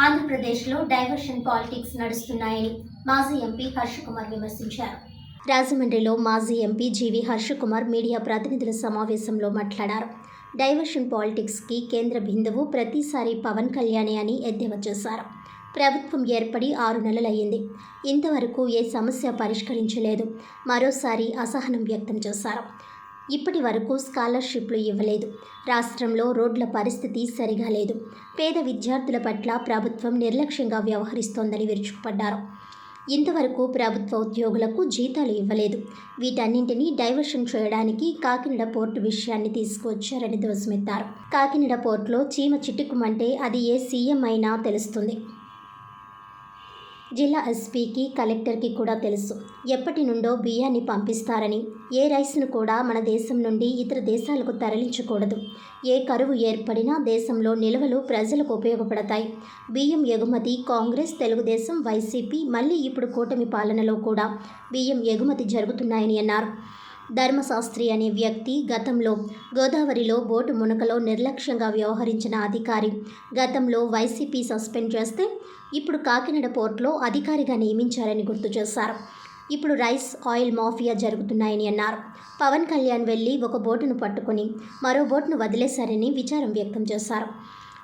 ఆంధ్రప్రదేశ్లో diversion politics నడుస్తున్నాయని మాజీ MP Harsha Kumar విమర్శించారు. రాజమండ్రిలో మాజీ ఎంపీ జీవి హర్షకుమార్ మీడియా ప్రతినిధుల సమావేశంలో మాట్లాడారు. డైవర్షన్ పాలిటిక్స్కి కేంద్ర బిందువు ప్రతిసారి పవన్ కళ్యాణే అని ఎద్దేవా చేశారు. ప్రభుత్వం ఏర్పడి ఆరు నెలలయ్యింది. ఇంతవరకు ఏ సమస్య పరిష్కరించలేదు. మరోసారి అసహనం వ్యక్తం చేశారు. ఇప్పటి వరకు స్కాలర్షిప్లు ఇవ్వలేదు. రాష్ట్రంలో రోడ్ల పరిస్థితి సరిగా లేదు. పేద విద్యార్థుల పట్ల ప్రభుత్వం నిర్లక్ష్యంగా వ్యవహరిస్తోందని విరుచుకుపడ్డారు. ఇంతవరకు ప్రభుత్వ ఉద్యోగులకు జీతాలు ఇవ్వలేదు. వీటన్నింటినీ డైవర్షన్ చేయడానికి కాకినాడ పోర్టు విషయాన్ని తీసుకొచ్చారని ధ్వజమెత్తారు. కాకినాడ పోర్టులో చీమ చిట్టుకుమంటే అది ఏ సీఎం అయినా తెలుస్తుంది. జిల్లా ఎస్పీకి కలెక్టర్కి కూడా తెలుసు. ఎప్పటి నుండో బియ్యాన్ని పంపిస్తారని. ఏ రైస్ను కూడా మన దేశం నుండి ఇతర దేశాలకు తరలించకూడదు. ఏ కరువు ఏర్పడినా దేశంలో నిల్వలు ప్రజలకు ఉపయోగపడతాయి. బియ్యం ఎగుమతి కాంగ్రెస్ తెలుగుదేశం వైసీపీ మళ్ళీ ఇప్పుడు కూటమి పాలనలో కూడా బియ్యం ఎగుమతి జరుగుతున్నాయని అన్నారు. ధర్మశాస్త్రి అనే వ్యక్తి గతంలో గోదావరిలో బోటు మునకలో నిర్లక్ష్యంగా వ్యవహరించిన అధికారి. గతంలో వైసీపీ సస్పెండ్ చేస్తే ఇప్పుడు కాకినాడ పోర్టులో అధికారిగా నియమించారని గుర్తు చేశారు. ఇప్పుడు రైస్ ఆయిల్ మాఫియా జరుగుతున్నాయని అన్నారు. పవన్ కళ్యాణ్ వెళ్ళి ఒక బోటును పట్టుకొని మరో బోటును వదిలేశారని విచారం వ్యక్తం చేశారు.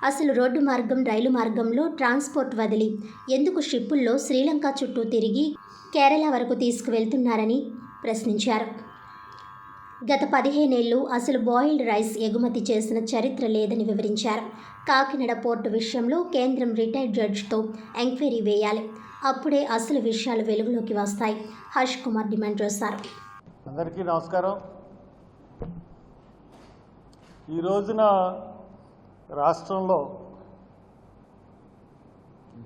అసలు రోడ్డు మార్గం రైలు మార్గంలో ట్రాన్స్పోర్ట్ వదిలి ఎందుకు షిప్పుల్లో శ్రీలంక చుట్టూ తిరిగి కేరళ వరకు తీసుకువెళ్తున్నారని ప్రశ్నించారు. గత పదిహేనేళ్ళు అసలు బాయిల్డ్ రైస్ ఎగుమతి చేసిన చరిత్ర లేదని వివరించారు. కాకినాడ పోర్టు విషయంలో కేంద్రం రిటైర్డ్ జడ్జితో ఎంక్వైరీ వేయాలి. అప్పుడే అసలు విషయాలు వెలుగులోకి వస్తాయి. హర్ష్ కుమార్ డిమాండ్ చేశారు. అందరికీ నమస్కారం. ఈ రోజున రాష్ట్రంలో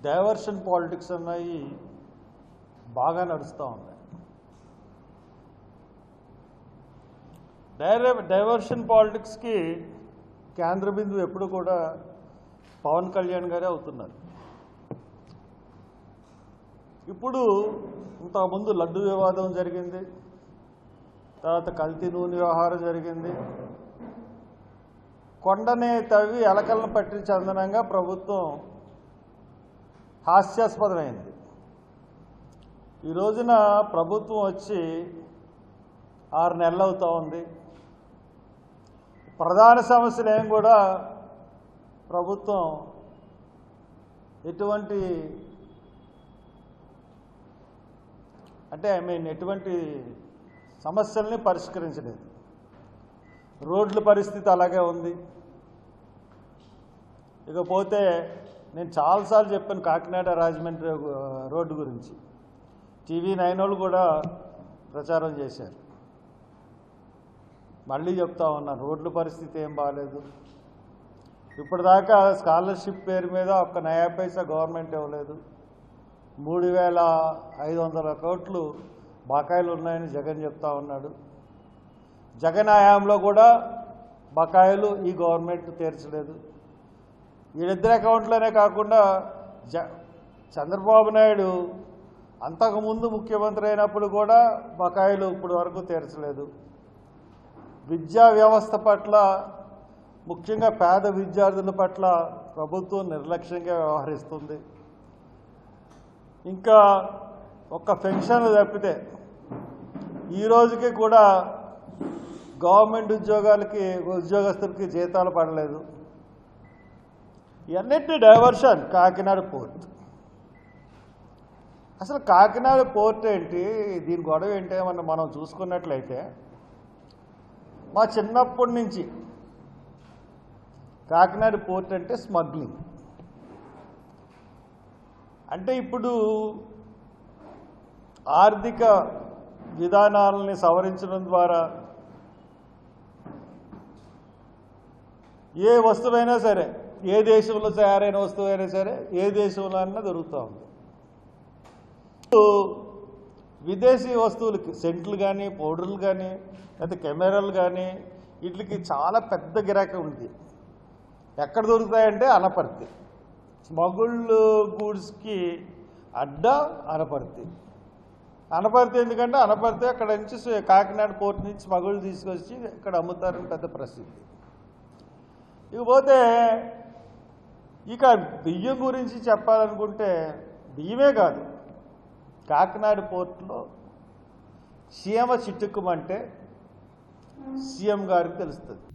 డైవర్షన్ పాలిటిక్స్ అన్నవి బాగా నడుస్తూ ఉంది డైర డైవర్షన్ పాలిటిక్స్కి కేంద్ర బిందువు ఎప్పుడు కూడా పవన్ కళ్యాణ్ గారే అవుతున్నారు. ఇప్పుడు ఇంతకుముందు లడ్డు వివాదం జరిగింది తర్వాత కల్తీ నూనె వ్యవహారం జరిగింది. కొండనే తవ్వి ఎలకలను పట్టి చందనంగా ప్రభుత్వం హాస్యాస్పదమైంది. ఈ రోజున ప్రభుత్వం వచ్చి ఆరు నెలలు అవుతూ ఉంది. ప్రధాన సమస్యలు ఏం కూడా ప్రభుత్వం ఎటువంటి అంటే ఐ మీన్ ఎటువంటి సమస్యల్ని పరిష్కరించలేదు. రోడ్ల పరిస్థితి అలాగే ఉంది. ఇకపోతే నేను చాలాసార్లు చెప్పాను కాకినాడ రాజమండ్రి రోడ్డు గురించి. టీవీ నైన్ వాళ్ళు కూడా ప్రచారం చేశారు. మళ్ళీ చెప్తా ఉన్నాను రోడ్ల పరిస్థితి ఏం బాగాలేదు ఇప్పటిదాకా స్కాలర్షిప్ పేరు మీద ఒక్క నయా పైసా గవర్నమెంట్ ఇవ్వలేదు. మూడు వేల ఐదు వందల కోట్లు బకాయిలు ఉన్నాయని జగన్ చెప్తా ఉన్నాడు. జగన్ హయాంలో కూడా బకాయిలు ఈ గవర్నమెంట్ తీర్చలేదు. వీళ్ళిద్దరి అకౌంట్లోనే కాకుండా జ చంద్రబాబు నాయుడు అంతకుముందు ముఖ్యమంత్రి అయినప్పుడు కూడా బకాయిలు ఇప్పుడు వరకు తీర్చలేదు. విద్యా వ్యవస్థ పట్ల ముఖ్యంగా పేద విద్యార్థుల పట్ల ప్రభుత్వం నిర్లక్ష్యంగా వ్యవహరిస్తుంది. ఇంకా ఒక పెన్షన్లు తప్పితే ఈ రోజుకి కూడా గవర్నమెంట్ ఉద్యోగాలకి ఉద్యోగస్తులకి జీతాలు పడలేదు. ఇవన్నిటి డైవర్షన్ కాకినాడ పోర్ట్. అసలు కాకినాడ పోర్ట్ ఏంటి? దీని గొడవ ఏంటి? మనం మనం చూసుకున్నట్లయితే మా చిన్నప్పటి నుంచి. కాకినాడ పోర్ట్ అంటే స్మగ్లింగ్. అంటే ఇప్పుడు ఆర్థిక విధానాలని సవరించడం ద్వారా ఏ వస్తువైనా సరే ఏ దేశంలో తయారైన వస్తువైనా సరే ఏ దేశంలో అయినా దొరుకుతూ ఉంది. విదేశీ వస్తువులు సెంట్లు కానీ పౌడర్లు కానీ లేకపోతే కెమెరాలు కానీ వీటికి చాలా పెద్ద గిరాకీ ఉంది. ఎక్కడ దొరుకుతాయంటే అనపర్తి. స్మగుల్డ్ గూడ్స్కి అడ్డ అనపర్తి. అనపర్తి ఎందుకంటే అనపర్తి అక్కడ నుంచి కాకినాడ పోర్ట్ నుంచి స్మగుళ్ళు తీసుకొచ్చి ఇక్కడ అమ్ముతారని పెద్ద ప్రసిద్ధి. ఇకపోతే ఇక బియ్యం గురించి చెప్పాలనుకుంటే బియ్యమే కాదు. కాకినాడ పోర్టులో సీఎమ చిట్టుకుమంటే సీఎం గారికి తెలుస్తుంది.